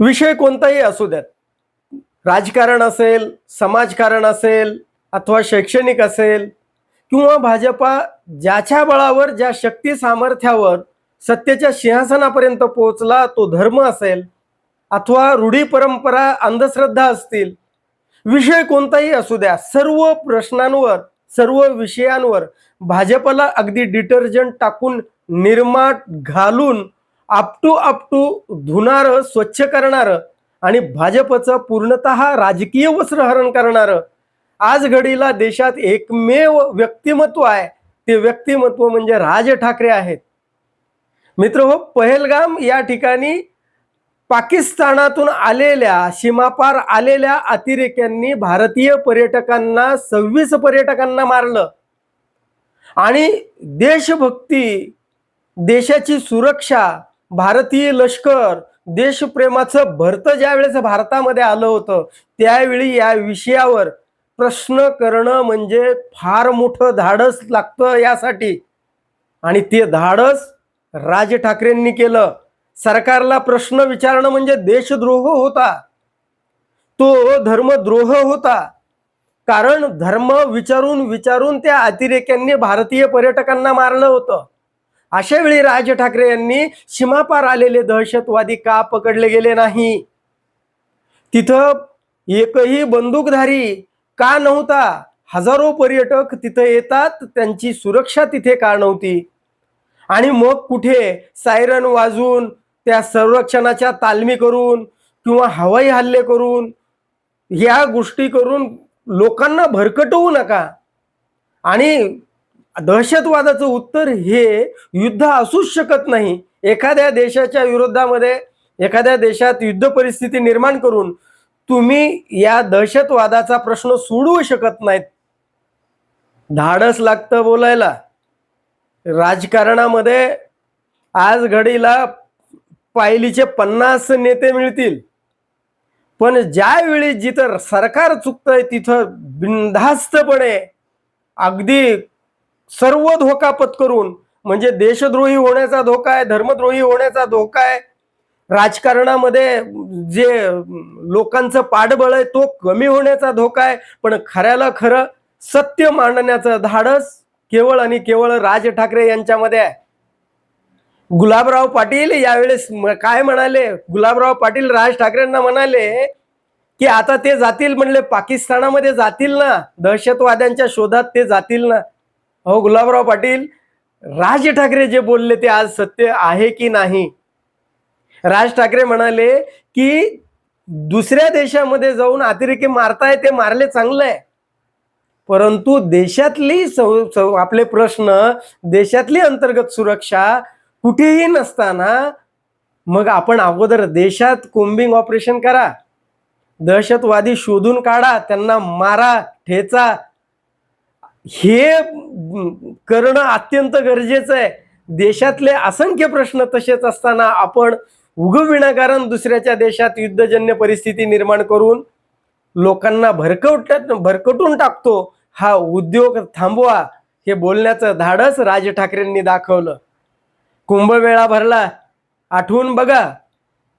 विषय कोणताही असू द्यात. राजकारण असेल समाजकारण असेल अथवा शैक्षणिक असेल किंवा भाजपा ज्याच्या बळावर ज्या शक्ती सामर्थ्यावर सत्तेच्या सिंहासनापर्यंत पोहोचला तो धर्म असेल अथवा रूढी परंपरा अंधश्रद्धा असतील विषय कोणताही असू द्या. सर्व प्रश्नांवर सर्व विषयांवर भाजपला अगदी डिटर्जंट टाकून निर्माट घालून आपटू आपटू धुणारं स्वच्छ करणारं आणि भाजपचं पूर्णतः राजकीय वस्त्रहरण करणारं. आज घडीला देशात एकमेव व्यक्तिमत्व आहे. ते व्यक्तिमत्व म्हणजे राज ठाकरे आहेत. मित्र हो पहलगाम या ठिकाणी पाकिस्तानातून आलेल्या सीमापार आलेल्या अतिरेक्यांनी भारतीय पर्यटकांना सव्वीस पर्यटकांना मारलं. आणि देशभक्ती देशाची सुरक्षा भारतीय लष्कर देशप्रेमाचं भरतं ज्यावेळेस भारतामध्ये आलं होतं त्यावेळी या विषयावर प्रश्न करणं म्हणजे फार मोठं धाडस लागतं यासाठी. आणि ते धाडस राज ठाकरेंनी केलं. सरकारला प्रश्न विचारणं म्हणजे देशद्रोह होता. तो धर्मद्रोह होता. कारण धर्म विचारून विचारून त्या अतिरेक्यांनी भारतीय पर्यटकांना मारलं होतं. अशा वेळी राज ठाकरे यांनी सीमापार आलेले दहशतवादी का पकडले गेले नाही? तिथं एकही बंदूकधारी का नव्हता? हजारो पर्यटक तिथं येतात त्यांची सुरक्षा तिथे का नव्हती? आणि मग कुठे सायरन वाजून त्या संरक्षणाच्या तालमी करून किंवा हवाई हल्ले करून ह्या गोष्टी करून लोकांना भरकटवू नका. आणि दहशतवादाचं उत्तर हे युद्ध असूच शकत नाही. एखाद्या देशाच्या विरोधामध्ये एखाद्या देशात युद्ध परिस्थिती निर्माण करून तुम्ही या दहशतवादाचा प्रश्न सोडवू शकत नाहीत. धाडस लागतं बोलायला. राजकारणामध्ये आज घडीला पायलीचे पन्नास नेते मिळतील. पण ज्यावेळी जिथं सरकार चुकतंय तिथं बिनधास्तपणे अगदी सर्व धोका पत्करून म्हणजे देशद्रोही होण्याचा धोका आहे धर्मद्रोही होण्याचा धोका आहे राजकारणामध्ये जे लोकांचं पाठबळ आहे तो कमी होण्याचा धोका आहे पण खऱ्याला खरं सत्य मांडण्याचं धाडस केवळ आणि केवळ राज ठाकरे यांच्यामध्ये आहे. गुलाबराव पाटील यावेळेस काय म्हणाले? गुलाबराव पाटील राज ठाकरेंना म्हणाले की आता ते जातील म्हणले पाकिस्तानामध्ये जातील ना दहशतवाद्यांच्या शोधात ते जातील ना. अहो गुलाबराव पाटील राज ठाकरे जे बोलले ते आज सत्य आहे की नाही? राज ठाकरे म्हणाले की दुसऱ्या देशामध्ये जाऊन अतिरेकी मारताय ते मारले चांगलं आहे. परंतु देशातली सौ आपले प्रश्न देशातली अंतर्गत सुरक्षा कुठेही नसताना मग आपण अगोदर देशात कोंबिंग ऑपरेशन करा. दहशतवादी शोधून काढा त्यांना मारा ठेचा हे करणं अत्यंत गरजेचं आहे. देशातले असंख्य प्रश्न तसेच असताना आपण उग विनाकारण दुसऱ्याच्या देशात युद्धजन्य परिस्थिती निर्माण करून लोकांना भरकवट भरकटून टाकतो हा उद्योग थांबवा हे बोलण्याचं धाडस राज ठाकरेंनी दाखवलं. कुंभमेळा भरला आठवून बघा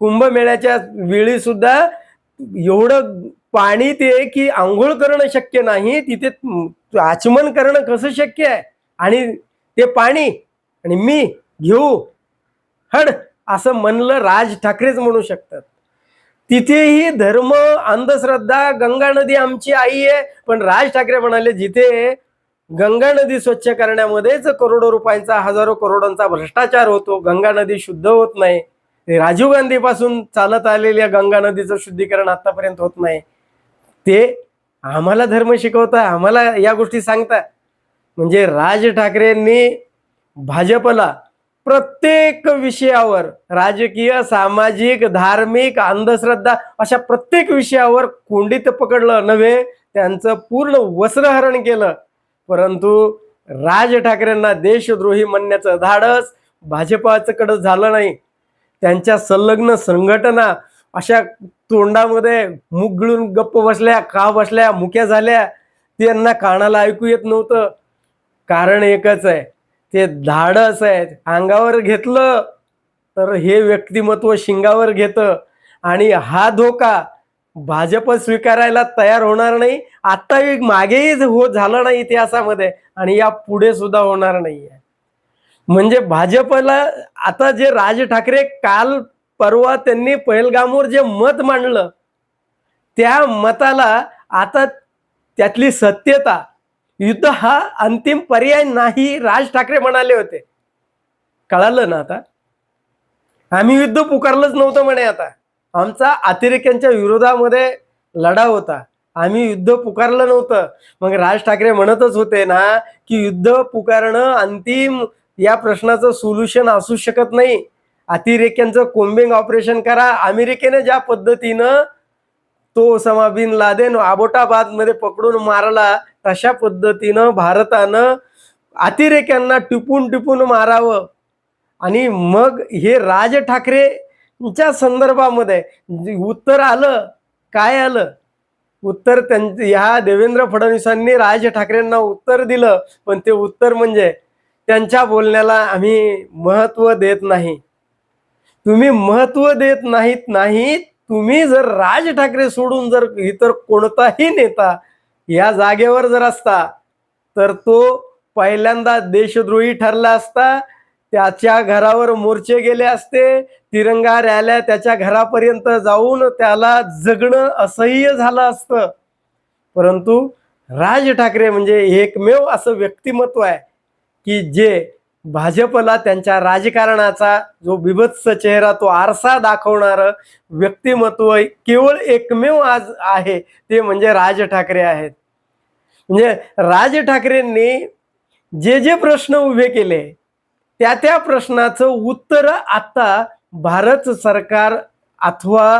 कुंभमेळ्याच्या वेळी सुद्धा एवढं पाणी ते की आंघोळ करणं शक्य नाही तिथे आचमन करणं कसं शक्य आहे? आणि ते पाणी आणि मी घेऊ? हड असं म्हणलं राज ठाकरेच म्हणू शकतात. तिथेही धर्म अंधश्रद्धा गंगा नदी आमची आई आहे. पण राज ठाकरे म्हणाले जिथे गंगा नदी स्वच्छ करण्यामध्येच करोडो रुपयांचा हजारो करोडांचा भ्रष्टाचार होतो गंगा नदी शुद्ध होत नाही. राजीव गांधी पासून चालत आलेल्या गंगा नदीचं शुद्धीकरण आतापर्यंत होत नाही. ते आम्हाला धर्म शिकवता आम्हाला या गोष्टी सांगता म्हणजे राज ठाकरेंनी भाजपला प्रत्येक विषयावर राजकीय सामाजिक धार्मिक अंधश्रद्धा अशा प्रत्येक विषयावर कोंडीत पकडलं नव्हे त्यांचं पूर्ण वस्त्रहरण केलं. परंतु राज ठाकरेंना देशद्रोही म्हणण्याचं धाडस भाजपाकडं झालं नाही. त्यांच्या संलग्न संघटना अशा तोंडामध्ये मुख गिळून गप्प बसल्या का बसल्या मुक्या झाल्या त्यांना कानाला ऐकू येत नव्हतं. कारण एकच आहे ते धाडस आहे अंगावर घेतलं तर हे व्यक्तिमत्व शिंगावर घेतं. आणि हा धोका भाजप स्वीकारायला तयार होणार नाही आता मागेही हो झालं नाही इतिहासामध्ये आणि या पुढे सुद्धा होणार नाही आहे म्हणजे भाजपला आता जे राज ठाकरे काल परवा त्यांनी पहलगामवर जे मत मांडलं त्या मताला आता त्यातली सत्यता युद्ध हा अंतिम पर्याय नाही राज ठाकरे म्हणाले होते. कळालं ना आता? आम्ही युद्ध पुकारलंच नव्हतं म्हणे आता. आमचा अतिरेक्यांच्या विरोधामध्ये लढा होता. आम्ही युद्ध पुकारलं नव्हतं. मग राज ठाकरे म्हणतच होते ना की युद्ध पुकारणं अंतिम या प्रश्नाचं सोल्युशन असू शकत नाही. अतिरेक्यांचं कोंबिंग ऑपरेशन करा. अमेरिकेने ज्या पद्धतीनं तो ओसामा बिन लादेन आबोटाबादमध्ये पकडून मारला तशा पद्धतीनं भारतानं अतिरेक्यांना टिपून टिपून मारावं. आणि मग हे राज ठाकरेंच्या संदर्भामध्ये उत्तर आलं. काय आलं? उत्तर त्यां ह्या देवेंद्र फडणवीसांनी राज ठाकरेंना उत्तर दिलं. पण ते उत्तर म्हणजे त्यांच्या बोलण्याला आम्ही महत्त्व देत नाही. तुम्ही महत्त्व देत नाहीत नाहीत. तुम्ही जर राज ठाकरे सोडून जर इतर कोणताही नेता या जागेवर जर असता तर तो पहिल्यांदा देशद्रोही ठरला असता त्याच्या घरावर मोर्चे गेले असते तिरंगा रॅल्या त्याच्या घरापर्यंत जाऊन त्याला जगणं असह्य झालं असतं. परंतु राज ठाकरे म्हणजे एकमेव असं व्यक्तिमत्व आहे की जे भाजपला त्यांच्या राजकारणाचा जो बिभत्स चेहरा तो आरसा दाखवणार व्यक्तिमत्व केवळ एकमेव आज आहे ते म्हणजे राज ठाकरे आहेत. म्हणजे राज ठाकरेंनी जे जे प्रश्न उभे केले त्या त्या प्रश्नाचं उत्तर आता भारत सरकार अथवा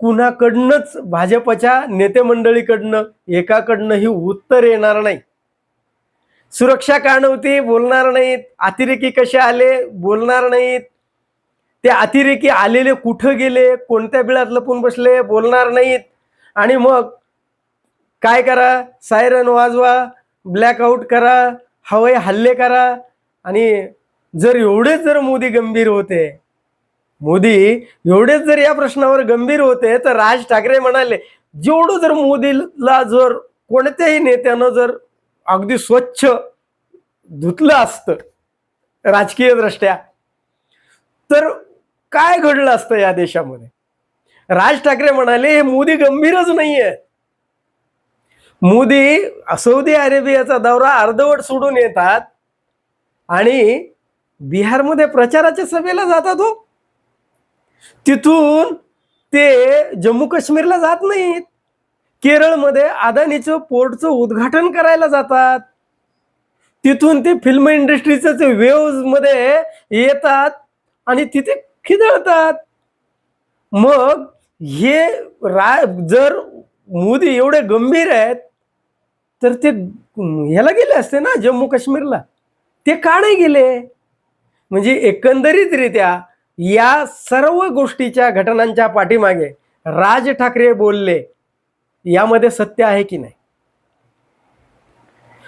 कुणाकडनंच भाजपच्या नेतेमंडळीकडनं एकाकडनं ही उत्तर येणार नाही. सुरक्षा का नव्हती बोलणार नाहीत. अतिरेकी कसे आले? बोलणार नाहीत. ते अतिरेकी आलेले कुठं गेले? कोणत्या बिळात लपून बसले? बोलणार नाहीत. आणि मग काय करा? सायरन वाजवा ब्लॅकआउट करा हवाई हल्ले करा. आणि जर एवढेच जर मोदी गंभीर होते मोदी एवढेच जर या प्रश्नावर गंभीर होते तर राज ठाकरे म्हणाले जेवढं जर मोदीला जर कोणत्याही नेत्यानं जर अगदी स्वच्छ धुतलं असतं राजकीय दृष्ट्या तर काय घडलं असतं या देशामध्ये? राज ठाकरे म्हणाले हे मोदी गंभीरच नाहीये. मोदी सौदी अरेबियाचा दौरा अर्धवट सोडून येतात आणि बिहारमध्ये प्रचाराच्या सभेला जातात हो. तिथून ते जम्मू काश्मीरला जात नाहीत. केरळमध्ये अदानीचं पोर्टचं उद्घाटन करायला जातात. तिथून ते फिल्म इंडस्ट्रीचं वेव्जमध्ये येतात आणि तिथे खिदळतात. मग हे रा जर मोदी एवढे गंभीर आहेत तर ते ह्याला गेले असते ना जम्मू काश्मीरला. ते का नाही गेले? म्हणजे एकंदरीतरित्या या सर्व गोष्टीच्या घटनांच्या पाठीमागे राज ठाकरे बोलले. यामध्ये सत्य आहे की नाही?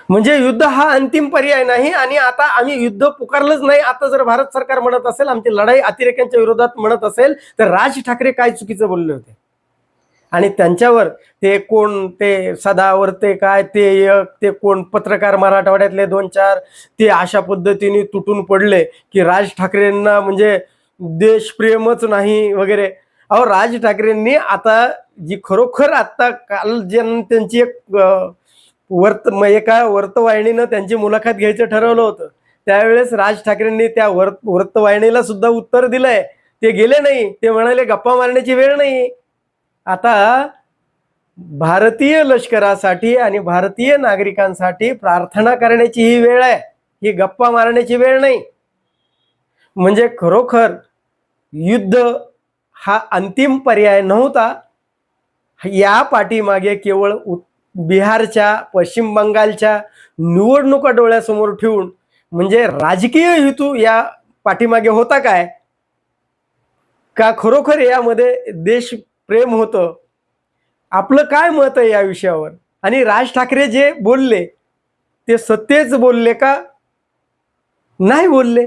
म्हणजे युद्ध हा अंतिम पर्याय नाही आणि आता आम्ही युद्ध पुकारलंच नाही. आता जर भारत सरकार म्हणत असेल आमची लढाई अतिरेक्यांच्या विरोधात म्हणत असेल तर राज ठाकरे काय चुकीचं बोलले होते? आणि त्यांच्यावर ते कोण ते सदावर ते काय ते एक ते कोण पत्रकार मराठवाड्यातले दोन चार ते अशा पद्धतीने तुटून पडले की राज ठाकरेंना म्हणजे देशप्रेमच नाही वगैरे. अहो राज ठाकरेंनी आता जी खरोखर आता काल जे त्यांची एक वर्त एका वर्तवाहिनीनं त्यांची मुलाखत घ्यायचं ठरवलं होतं. त्यावेळेस राज ठाकरेंनी त्या वर्त वृत्तवाहिनीला सुद्धा उत्तर दिलंय. ते गेले नाही. ते म्हणाले गप्पा मारण्याची वेळ नाही. आता भारतीय लष्करासाठी आणि भारतीय नागरिकांसाठी प्रार्थना करण्याची ही वेळ आहे. ही गप्पा मारण्याची वेळ नाही. म्हणजे खरोखर युद्ध हा अंतिम पर्याय नव्हता. या पाठीमागे केवळ बिहारच्या पश्चिम बंगालच्या निवडणुका डोळ्यासमोर ठेवून म्हणजे राजकीय हेतू या पाठीमागे होता काय? का खरोखर यामध्ये देश प्रेम होतं? आपलं काय मत आहे या विषयावर? आणि राज ठाकरे जे बोलले ते सत्तेच बोलले का नाही बोलले?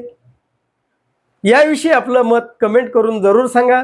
याविषयी आपलं मत कमेंट करून जरूर सांगा.